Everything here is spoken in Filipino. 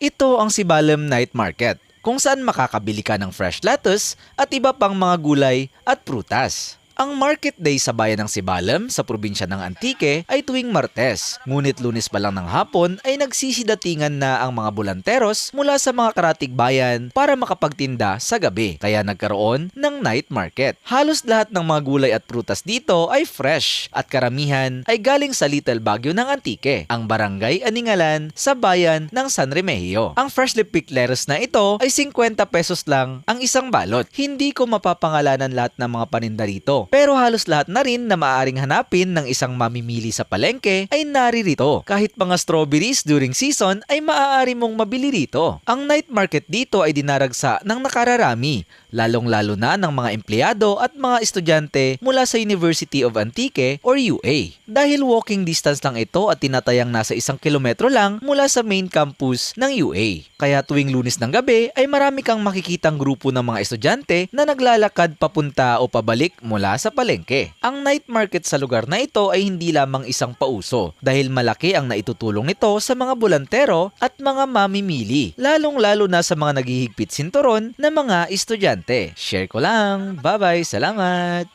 Ito ang Sibalem Night Market, kung saan makakabili ka ng fresh lettuce at iba pang mga gulay at prutas. Ang market day sa bayan ng Sibalem sa probinsya ng Antique ay tuwing Martes. Ngunit lunes pa lang ng hapon ay nagsisidatingan na ang mga bulanteros mula sa mga karatig bayan para makapagtinda sa gabi. Kaya nagkaroon ng night market. Halos lahat ng mga gulay at prutas dito ay fresh at karamihan ay galing sa Little Baguio ng Antique, ang barangay Aningalan sa bayan ng San Remigio. Ang freshly picked lettuce na ito ay 50 pesos lang ang isang balot. Hindi ko mapapangalanan lahat ng mga paninda rito. Pero halos lahat na rin na maaaring hanapin ng isang mamimili sa palengke ay naririto. Kahit mga strawberries during season ay maaari mong mabili rito. Ang night market dito ay dinaragsa ng nakararami, lalong-lalo na ng mga empleyado at mga estudyante mula sa University of Antique or UA. Dahil walking distance lang ito at tinatayang nasa isang kilometro lang mula sa main campus ng UA. Kaya tuwing lunes ng gabi ay marami kang makikitang grupo ng mga estudyante na naglalakad papunta o pabalik mula sa palengke. Ang night market sa lugar na ito ay hindi lamang isang pauso dahil malaki ang naitutulong nito sa mga bulantero at mga mamimili, lalong-lalo na sa mga naghihigpit sinturon na mga estudyante. Share ko lang. Bye-bye. Salamat.